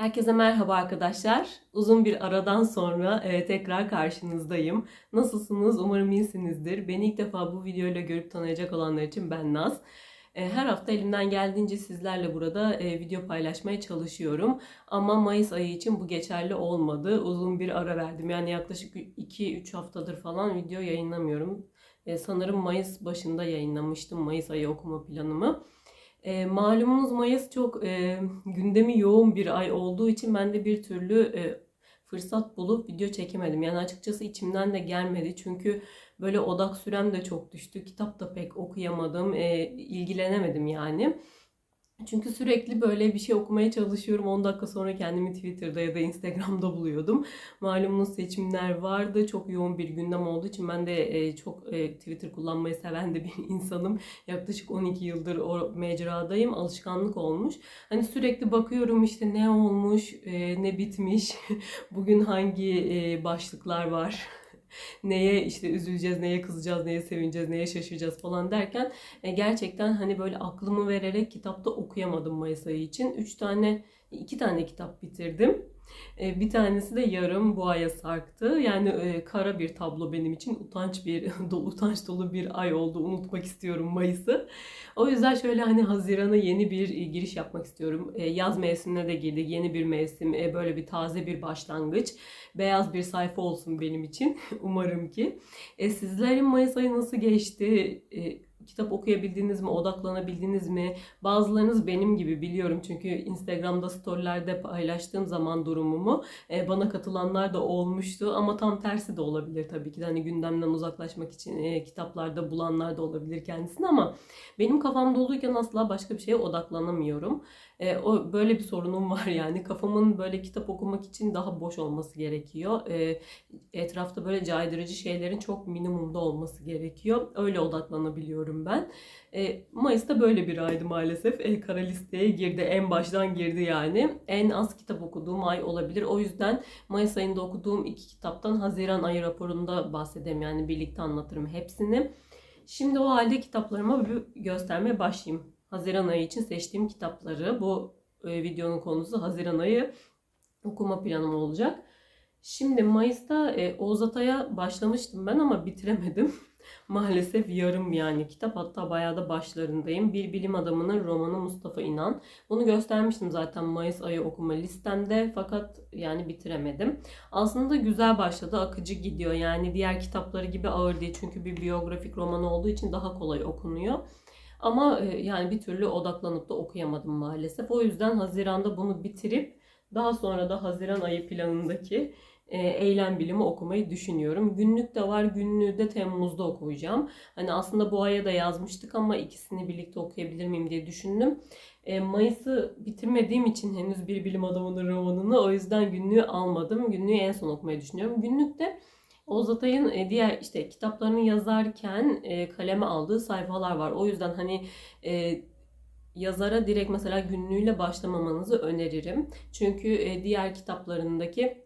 Herkese merhaba arkadaşlar. Uzun bir aradan sonra e, tekrar karşınızdayım. Nasılsınız? Umarım iyisinizdir. Beni ilk defa bu videoyla görüp tanıyacak olanlar için ben Naz. E, her hafta elimden geldiğince sizlerle burada e, video paylaşmaya çalışıyorum. Ama Mayıs ayı için bu geçerli olmadı. Uzun bir ara verdim. Yani yaklaşık 2-3 haftadır falan video yayınlamıyorum. E, sanırım Mayıs başında yayınlamıştım Mayıs ayı okuma planımı. E, malumunuz Mayıs çok e, gündemi yoğun bir ay olduğu için ben de bir türlü e, fırsat bulup video çekemedim. Yani açıkçası içimden de gelmedi. Çünkü böyle odak sürem de çok düştü. Kitap da pek okuyamadım. E, ilgilenemedim yani. Çünkü sürekli böyle bir şey okumaya çalışıyorum. 10 dakika sonra kendimi Twitter'da ya da Instagram'da buluyordum. Malumunuz seçimler vardı. Çok yoğun bir gündem olduğu için ben de e, çok e, Twitter kullanmayı seven de bir insanım. Yaklaşık 12 yıldır o mecradayım. Alışkanlık olmuş. Hani sürekli bakıyorum işte ne olmuş, e, ne bitmiş, bugün hangi başlıklar var neye işte üzüleceğiz, neye kızacağız, neye sevineceğiz, neye şaşıracağız falan derken e, gerçekten hani böyle aklımı vererek kitapta okuyamadım Mayıs ayı için. Üç tane, iki tane kitap bitirdim. E, bir tanesi de yarım bu aya sarktı. Yani e, kara bir tablo benim için utanç bir utanç dolu bir ay oldu. Unutmak istiyorum Mayıs'ı. O yüzden şöyle hani Haziran'a yeni bir e, giriş yapmak istiyorum. Yaz mevsimine de girdik. Yeni bir mevsim, böyle bir taze bir başlangıç. Beyaz bir sayfa olsun benim için. Umarım ki. Sizlerin Mayıs ayı nasıl geçti? Kitap okuyabildiniz mi, odaklanabildiniz mi? Bazılarınız benim gibi biliyorum çünkü Instagram'da storylerde paylaştığım zaman durumumu e, bana katılanlar da olmuştu ama tam tersi de olabilir tabii ki. Hani gündemden uzaklaşmak için e, kitaplarda bulanlar da olabilir kendisini ama benim kafam doluyken asla başka bir şeye odaklanamıyorum. E, o böyle bir sorunum var yani kafamın böyle kitap okumak için daha boş olması gerekiyor. E, etrafta böyle caydırıcı şeylerin çok minimumda olması gerekiyor. Öyle odaklanabiliyorum ben. E, Mayıs'ta böyle bir aydı maalesef. E, kara listeye girdi. En baştan girdi yani. En az kitap okuduğum ay olabilir. O yüzden Mayıs ayında okuduğum iki kitaptan Haziran ayı raporunda bahsedeyim. Yani birlikte anlatırım hepsini. Şimdi o halde kitaplarıma bir göstermeye başlayayım. Haziran ayı için seçtiğim kitapları. Bu e, videonun konusu Haziran ayı okuma planım olacak. Şimdi Mayıs'ta e, Oğuz Atay'a başlamıştım ben ama bitiremedim. Maalesef yarım yani kitap hatta bayağı da başlarındayım. Bir bilim adamının romanı Mustafa İnan. Bunu göstermiştim zaten Mayıs ayı okuma listemde fakat yani bitiremedim. Aslında güzel başladı, akıcı gidiyor. Yani diğer kitapları gibi ağır değil çünkü bir biyografik roman olduğu için daha kolay okunuyor. Ama e, yani bir türlü odaklanıp da okuyamadım maalesef. O yüzden Haziran'da bunu bitirip daha sonra da Haziran ayı planındaki eylem bilimi okumayı düşünüyorum. Günlük de var, günlüğü de Temmuz'da okuyacağım. Hani aslında bu aya da yazmıştık ama ikisini birlikte okuyabilir miyim diye düşündüm. E, Mayıs'ı bitirmediğim için henüz bir bilim adamının romanını o yüzden günlüğü almadım. Günlüğü en son okumayı düşünüyorum. Günlükte Oğuz Atay'ın e, diğer işte kitaplarını yazarken e, kaleme aldığı sayfalar var. O yüzden hani e, yazara direkt mesela günlüğüyle başlamamanızı öneririm. Çünkü e, diğer kitaplarındaki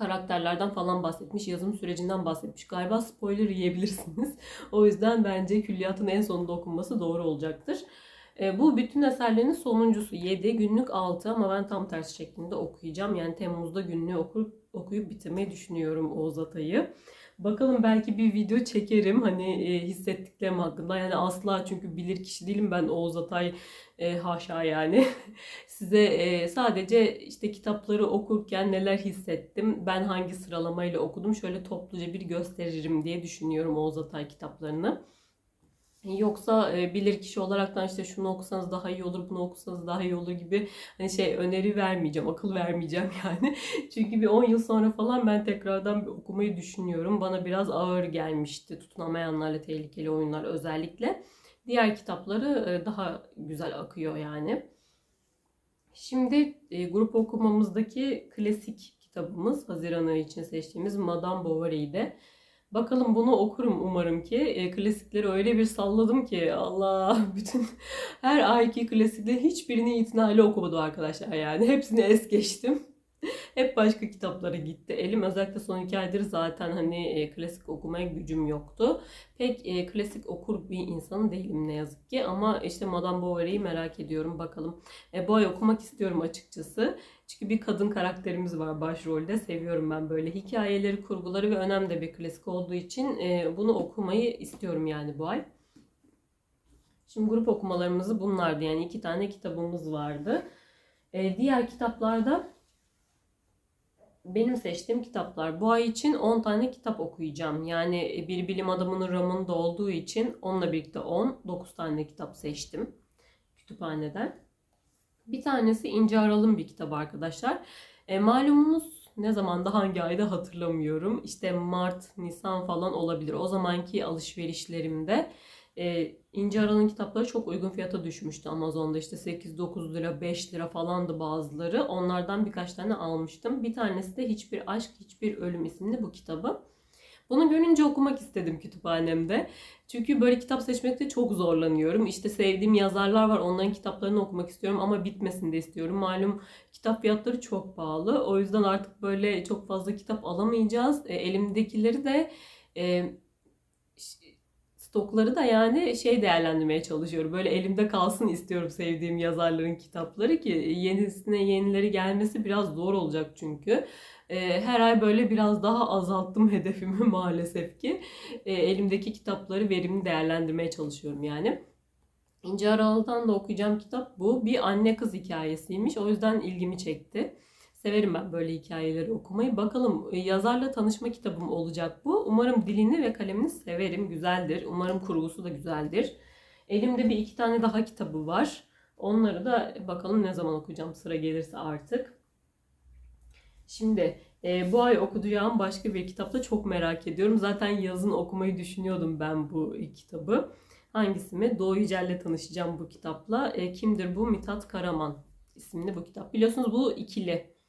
karakterlerden falan bahsetmiş, yazım sürecinden bahsetmiş. Galiba spoiler yiyebilirsiniz. o yüzden bence külliyatın en sonunda okunması doğru olacaktır. E, bu bütün eserlerin sonuncusu 7, günlük 6 ama ben tam tersi şeklinde okuyacağım. Yani Temmuz'da günlüğü okuyup, okuyup bitirmeyi düşünüyorum Oğuz Atay'ı. Bakalım belki bir video çekerim hani e, hissettiklerim hakkında. Yani asla çünkü bilir kişi değilim ben Oğuz Atay e, haşa yani. Size e, sadece işte kitapları okurken neler hissettim, ben hangi sıralamayla okudum şöyle topluca bir gösteririm diye düşünüyorum Oğuz Atay kitaplarını. Yoksa e, bilir kişi olaraktan işte şunu okusanız daha iyi olur, bunu okusanız daha iyi olur gibi hani şey öneri vermeyeceğim, akıl vermeyeceğim yani. Çünkü bir 10 yıl sonra falan ben tekrardan bir okumayı düşünüyorum. Bana biraz ağır gelmişti tutunamayanlarla tehlikeli oyunlar özellikle. Diğer kitapları e, daha güzel akıyor yani. Şimdi e, grup okumamızdaki klasik kitabımız Haziran ayı için seçtiğimiz Madame Bovary'de. Bakalım bunu okurum umarım ki. E, klasikleri öyle bir salladım ki Allah bütün her ayki klasikleri hiçbirini itinayla okumadım arkadaşlar yani. Hepsini es geçtim. Hep başka kitaplara gitti. Elim özellikle son iki aydır zaten hani e, klasik okumaya gücüm yoktu. Pek e, klasik okur bir insan değilim ne yazık ki. Ama işte Madame Bovary'i merak ediyorum. Bakalım. E, bu ay okumak istiyorum açıkçası. Çünkü bir kadın karakterimiz var başrolde. Seviyorum ben böyle hikayeleri, kurguları ve önemli de bir klasik olduğu için e, bunu okumayı istiyorum yani bu ay. Şimdi grup okumalarımızı bunlardı. Yani iki tane kitabımız vardı. E, diğer kitaplarda benim seçtiğim kitaplar. Bu ay için 10 tane kitap okuyacağım. Yani bir bilim adamının romanı olduğu için onunla birlikte 10, 9 tane kitap seçtim kütüphaneden. Bir tanesi İnce Aral'ın bir kitabı arkadaşlar. E, malumunuz ne zamanda hangi ayda hatırlamıyorum. İşte Mart, Nisan falan olabilir. O zamanki alışverişlerimde e, İnce Aral'ın kitapları çok uygun fiyata düşmüştü Amazon'da. işte 8-9 lira, 5 lira falandı bazıları. Onlardan birkaç tane almıştım. Bir tanesi de Hiçbir Aşk, Hiçbir Ölüm isimli bu kitabı. Bunu görünce okumak istedim kütüphanemde. Çünkü böyle kitap seçmekte çok zorlanıyorum. İşte sevdiğim yazarlar var. Onların kitaplarını okumak istiyorum ama bitmesin de istiyorum. Malum kitap fiyatları çok pahalı. O yüzden artık böyle çok fazla kitap alamayacağız. E, elimdekileri de e, stokları da yani şey değerlendirmeye çalışıyorum. Böyle elimde kalsın istiyorum sevdiğim yazarların kitapları ki yenisine yenileri gelmesi biraz zor olacak çünkü. Ee, her ay böyle biraz daha azalttım hedefimi maalesef ki. Ee, elimdeki kitapları verimli değerlendirmeye çalışıyorum yani. İnce Aralı'dan da okuyacağım kitap bu. Bir anne kız hikayesiymiş. O yüzden ilgimi çekti. Severim ben böyle hikayeleri okumayı. Bakalım e, yazarla tanışma kitabım olacak bu. Umarım dilini ve kalemini severim. Güzeldir. Umarım kurgusu da güzeldir. Elimde bir iki tane daha kitabı var. Onları da bakalım ne zaman okuyacağım sıra gelirse artık. Şimdi e, bu ay okuyacağım başka bir kitapta çok merak ediyorum. Zaten yazın okumayı düşünüyordum ben bu kitabı. Hangisi mi? Doğu Yücel'le tanışacağım bu kitapla. E, kimdir bu? Mithat Karaman isimli bu kitap. Biliyorsunuz bu ikili.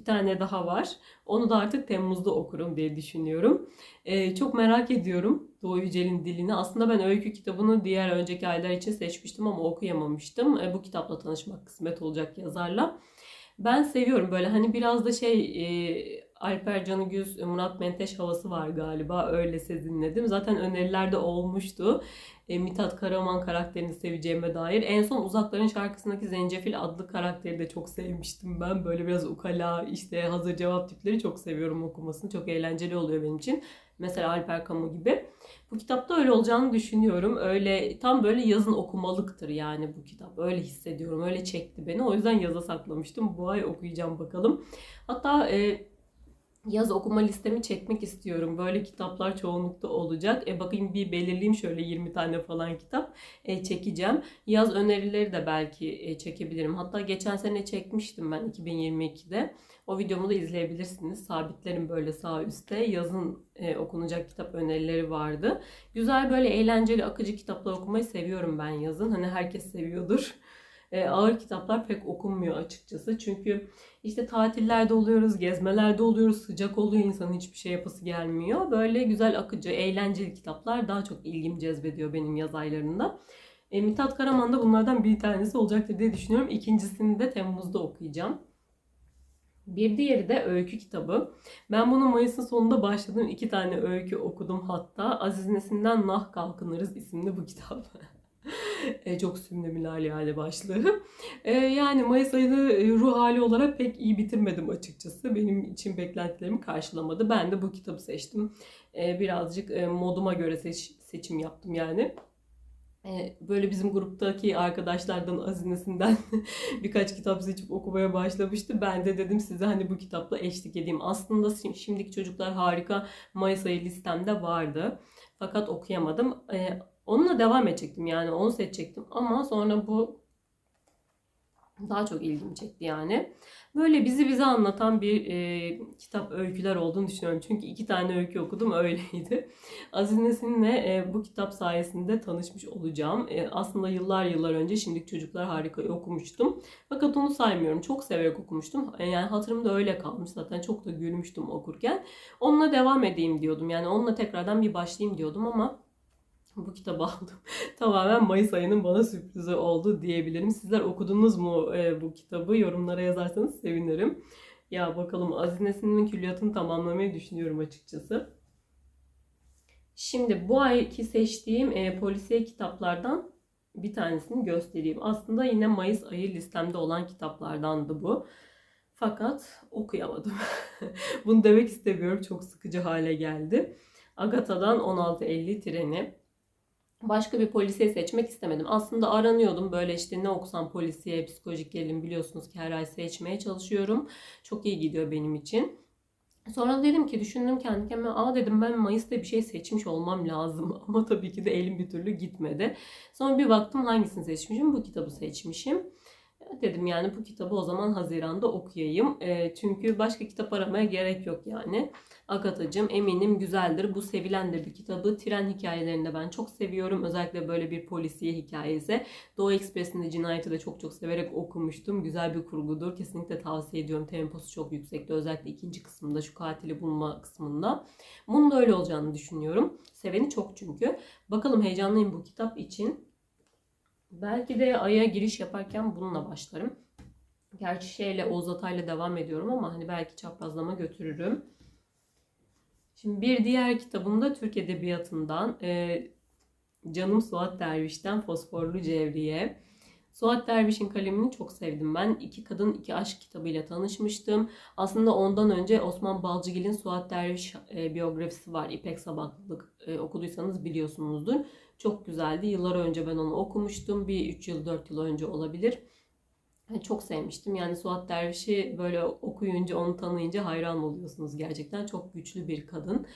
Bir tane daha var. Onu da artık Temmuz'da okurum diye düşünüyorum. Ee, çok merak ediyorum Doğu Yücel'in dilini. Aslında ben öykü kitabını diğer önceki aylar için seçmiştim ama okuyamamıştım. Ee, bu kitapla tanışmak kısmet olacak yazarla. Ben seviyorum böyle hani biraz da şey e, Alper Canıgüz, Murat Menteş havası var galiba. Öyle sezinledim. Zaten önerilerde olmuştu. E, Mithat Karaman karakterini seveceğime dair. En son Uzakların şarkısındaki Zencefil adlı karakteri de çok sevmiştim ben. Böyle biraz ukala işte hazır cevap tipleri çok seviyorum okumasını. Çok eğlenceli oluyor benim için. Mesela Alper Kamu gibi. Bu kitapta öyle olacağını düşünüyorum. Öyle tam böyle yazın okumalıktır yani bu kitap. Öyle hissediyorum. Öyle çekti beni. O yüzden yaza saklamıştım. Bu ay okuyacağım bakalım. Hatta e, yaz okuma listemi çekmek istiyorum. Böyle kitaplar çoğunlukta olacak. E bakayım bir belirleyeyim şöyle 20 tane falan kitap e, çekeceğim. Yaz önerileri de belki e, çekebilirim. Hatta geçen sene çekmiştim ben 2022'de. O videomu da izleyebilirsiniz. Sabitlerim böyle sağ üstte. Yazın e, okunacak kitap önerileri vardı. Güzel böyle eğlenceli akıcı kitaplar okumayı seviyorum ben yazın. Hani herkes seviyordur. E, ağır kitaplar pek okunmuyor açıkçası. Çünkü işte tatillerde oluyoruz, gezmelerde oluyoruz, sıcak oluyor insanın hiçbir şey yapası gelmiyor. Böyle güzel akıcı, eğlenceli kitaplar daha çok ilgimi cezbediyor benim yaz aylarında. E, Mithat Karaman da bunlardan bir tanesi olacaktır diye düşünüyorum. İkincisini de Temmuz'da okuyacağım. Bir diğeri de öykü kitabı. Ben bunu Mayıs'ın sonunda başladım. iki tane öykü okudum hatta. Aziz Nesin'den Nah Kalkınırız isimli bu kitap. e, çok subliminal yani başlığı. E, yani Mayıs ayını e, ruh hali olarak pek iyi bitirmedim açıkçası. Benim için beklentilerimi karşılamadı. Ben de bu kitabı seçtim. E, birazcık e, moduma göre seç, seçim yaptım yani. E, böyle bizim gruptaki arkadaşlardan azinesinden birkaç kitap seçip okumaya başlamıştı. Ben de dedim size hani bu kitapla eşlik edeyim. Aslında şimdiki çocuklar harika Mayıs ayı listemde vardı. Fakat okuyamadım. E, Onunla devam edecektim yani onu seçecektim ama sonra bu daha çok ilgimi çekti yani. Böyle bizi bize anlatan bir e, kitap öyküler olduğunu düşünüyorum. Çünkü iki tane öykü okudum öyleydi. Aziz Nesin'le e, bu kitap sayesinde tanışmış olacağım. E, aslında yıllar yıllar önce Şimdiki Çocuklar Harika'yı okumuştum. Fakat onu saymıyorum. Çok severek okumuştum. E, yani hatırımda öyle kalmış zaten. Çok da gülmüştüm okurken. Onunla devam edeyim diyordum. Yani onunla tekrardan bir başlayayım diyordum ama bu kitabı aldım. Tamamen Mayıs ayının bana sürprizi oldu diyebilirim. Sizler okudunuz mu e, bu kitabı? Yorumlara yazarsanız sevinirim. Ya bakalım Aziz Nesin'in külliyatını tamamlamayı düşünüyorum açıkçası. Şimdi bu ayki seçtiğim e, polisiye kitaplardan bir tanesini göstereyim. Aslında yine Mayıs ayı listemde olan kitaplardandı bu. Fakat okuyamadım. Bunu demek istemiyorum. Çok sıkıcı hale geldi. Agatha'dan 1650 treni. Başka bir polisiye seçmek istemedim. Aslında aranıyordum. Böyle işte ne okusam polisiye, psikolojik gerilim biliyorsunuz ki her ay seçmeye çalışıyorum. Çok iyi gidiyor benim için. Sonra dedim ki düşündüm kendi kendime. Aa dedim ben Mayıs'ta bir şey seçmiş olmam lazım. Ama tabii ki de elim bir türlü gitmedi. Sonra bir baktım hangisini seçmişim. Bu kitabı seçmişim. Dedim yani bu kitabı o zaman Haziran'da okuyayım. E, çünkü başka kitap aramaya gerek yok yani. Agatha'cığım eminim güzeldir. Bu sevilen de bir kitabı. Tren hikayelerini de ben çok seviyorum. Özellikle böyle bir polisiye hikayesi. Doğu Ekspresi'nin de Cinayeti de çok çok severek okumuştum. Güzel bir kurgudur. Kesinlikle tavsiye ediyorum. Temposu çok yüksekti. Özellikle ikinci kısmında şu katili bulma kısmında. Bunun da öyle olacağını düşünüyorum. Seveni çok çünkü. Bakalım heyecanlıyım bu kitap için. Belki de Ay'a giriş yaparken bununla başlarım. Gerçi şeyle Oğuz Atay'la devam ediyorum ama hani belki çaprazlama götürürüm. Şimdi bir diğer kitabımda Türk Edebiyatı'ndan e, Canım Suat Derviş'ten Fosforlu Cevriye. Suat Derviş'in kalemini çok sevdim ben. İki Kadın İki Aşk kitabıyla tanışmıştım. Aslında ondan önce Osman Balcıgil'in Suat Derviş e, biyografisi var. İpek Sabaklılık e, okuduysanız biliyorsunuzdur. Çok güzeldi. Yıllar önce ben onu okumuştum. Bir 3 yıl 4 yıl önce olabilir. Çok sevmiştim. Yani Suat Derviş'i böyle okuyunca, onu tanıyınca hayran oluyorsunuz gerçekten. Çok güçlü bir kadın.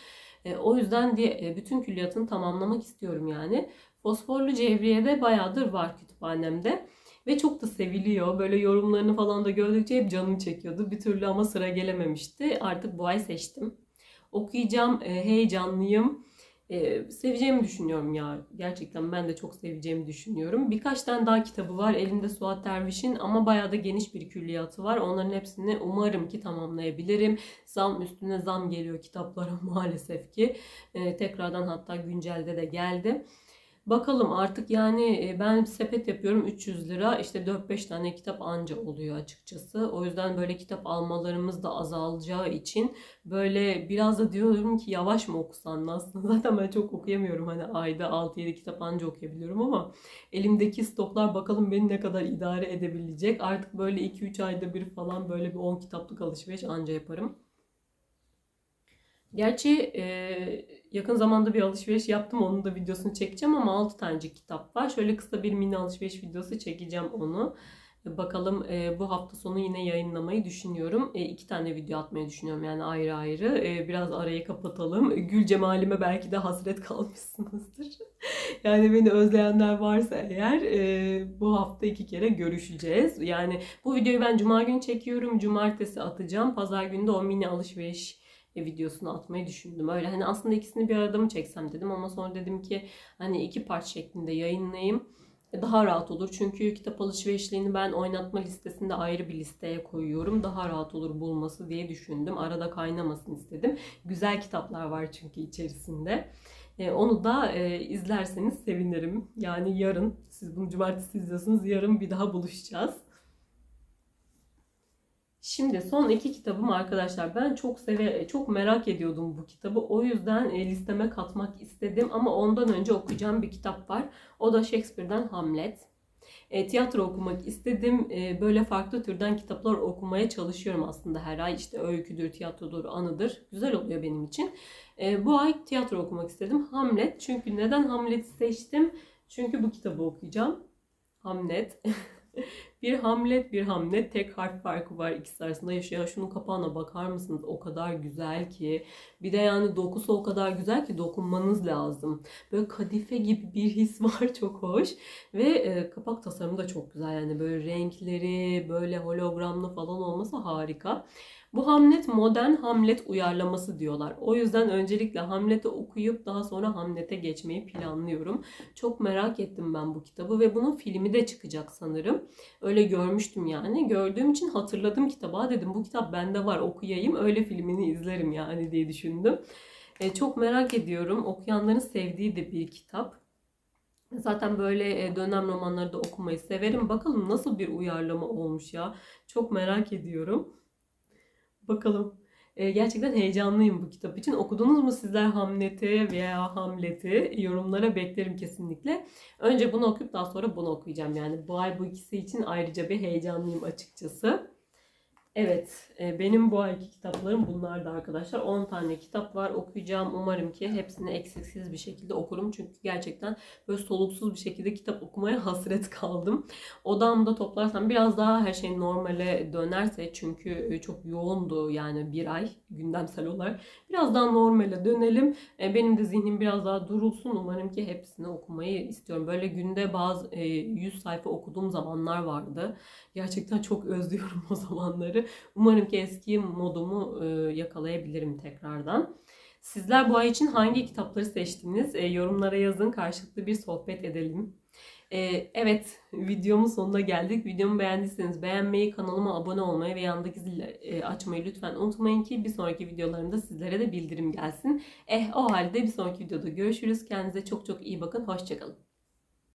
E, o yüzden diye e, bütün külliyatını tamamlamak istiyorum yani. Fosforlu Cevriye de bayağıdır var kütüphanemde. Ve çok da seviliyor. Böyle yorumlarını falan da gördükçe hep canım çekiyordu. Bir türlü ama sıra gelememişti. Artık bu ay seçtim. Okuyacağım. E, heyecanlıyım. Ee, seveceğimi düşünüyorum ya. Gerçekten ben de çok seveceğimi düşünüyorum. Birkaç tane daha kitabı var elinde Suat Derviş'in ama bayağı da geniş bir külliyatı var. Onların hepsini umarım ki tamamlayabilirim. Zam üstüne zam geliyor kitaplara maalesef ki. Ee, tekrardan hatta güncelde de geldi. Bakalım artık yani e, ben sepet yapıyorum 300 lira işte 4-5 tane kitap anca oluyor açıkçası. O yüzden böyle kitap almalarımız da azalacağı için böyle biraz da diyorum ki yavaş mı okusan aslında zaten ben çok okuyamıyorum hani ayda 6-7 kitap anca okuyabiliyorum ama elimdeki stoklar bakalım beni ne kadar idare edebilecek. Artık böyle 2-3 ayda bir falan böyle bir 10 kitaplık alışveriş anca yaparım. Gerçi e, yakın zamanda bir alışveriş yaptım. Onun da videosunu çekeceğim ama 6 tane kitap var. Şöyle kısa bir mini alışveriş videosu çekeceğim onu. Bakalım e, bu hafta sonu yine yayınlamayı düşünüyorum. E, iki tane video atmayı düşünüyorum yani ayrı ayrı. E, biraz arayı kapatalım. Gül cemalime belki de hasret kalmışsınızdır. yani beni özleyenler varsa eğer e, bu hafta iki kere görüşeceğiz. Yani bu videoyu ben cuma günü çekiyorum. Cumartesi atacağım. Pazar günü de o mini alışveriş videosunu atmayı düşündüm. Öyle hani aslında ikisini bir arada mı çeksem dedim ama sonra dedim ki hani iki part şeklinde yayınlayayım daha rahat olur. Çünkü kitap alışverişlerini ben oynatma listesinde ayrı bir listeye koyuyorum. Daha rahat olur bulması diye düşündüm. Arada kaynamasın istedim. Güzel kitaplar var çünkü içerisinde. E, onu da e, izlerseniz sevinirim. Yani yarın, siz bunu cumartesi izliyorsunuz, yarın bir daha buluşacağız. Şimdi son iki kitabım arkadaşlar. Ben çok seve, çok merak ediyordum bu kitabı. O yüzden e, listeme katmak istedim. Ama ondan önce okuyacağım bir kitap var. O da Shakespeare'den Hamlet. E, tiyatro okumak istedim. E, böyle farklı türden kitaplar okumaya çalışıyorum aslında her ay. İşte öyküdür, tiyatrodur, anıdır. Güzel oluyor benim için. E, bu ay tiyatro okumak istedim. Hamlet. Çünkü neden Hamlet'i seçtim? Çünkü bu kitabı okuyacağım. Hamlet. bir Hamlet bir Hamlet tek harf farkı var ikisi arasında. Ya şunun kapağına bakar mısınız? O kadar güzel ki. Bir de yani dokusu o kadar güzel ki dokunmanız lazım. Böyle kadife gibi bir his var çok hoş. Ve e, kapak tasarımı da çok güzel. Yani böyle renkleri böyle hologramlı falan olması harika. Bu Hamlet modern Hamlet uyarlaması diyorlar. O yüzden öncelikle Hamlet'i okuyup daha sonra Hamlet'e geçmeyi planlıyorum. Çok merak ettim ben bu kitabı ve bunun filmi de çıkacak sanırım. Öyle görmüştüm yani. Gördüğüm için hatırladım kitaba. Dedim bu kitap bende var okuyayım öyle filmini izlerim yani diye düşündüm. E, çok merak ediyorum. Okuyanların sevdiği de bir kitap. Zaten böyle e, dönem romanları da okumayı severim. Bakalım nasıl bir uyarlama olmuş ya. Çok merak ediyorum. Bakalım. Ee, gerçekten heyecanlıyım bu kitap için. Okudunuz mu sizler Hamlet'i veya Hamlet'i? Yorumlara beklerim kesinlikle. Önce bunu okuyup daha sonra bunu okuyacağım. Yani bu ay bu ikisi için ayrıca bir heyecanlıyım açıkçası. Evet, e, benim bu ayki kitaplarım bunlardı arkadaşlar. 10 tane kitap var okuyacağım. Umarım ki hepsini eksiksiz bir şekilde okurum. Çünkü gerçekten böyle soluksuz bir şekilde kitap okumaya hasret kaldım. Odamda toplarsam biraz daha her şey normale dönerse çünkü e, çok yoğundu yani bir ay gündemsel olarak. Biraz daha normale dönelim. E, Benim de zihnim biraz daha durulsun. Umarım ki hepsini okumayı istiyorum. Böyle günde bazı e, 100 sayfa okuduğum zamanlar vardı. Gerçekten çok özlüyorum o zamanları. Umarım ki eski modumu e, yakalayabilirim tekrardan. Sizler bu ay için hangi kitapları seçtiniz? E, yorumlara yazın. Karşılıklı bir sohbet edelim. E, evet, videomun sonuna geldik. Videomu beğendiyseniz beğenmeyi, kanalıma abone olmayı ve yandaki zili e, açmayı lütfen unutmayın ki bir sonraki videolarımda sizlere de bildirim gelsin. Eh o halde bir sonraki videoda görüşürüz. Kendinize çok çok iyi bakın. Hoşçakalın.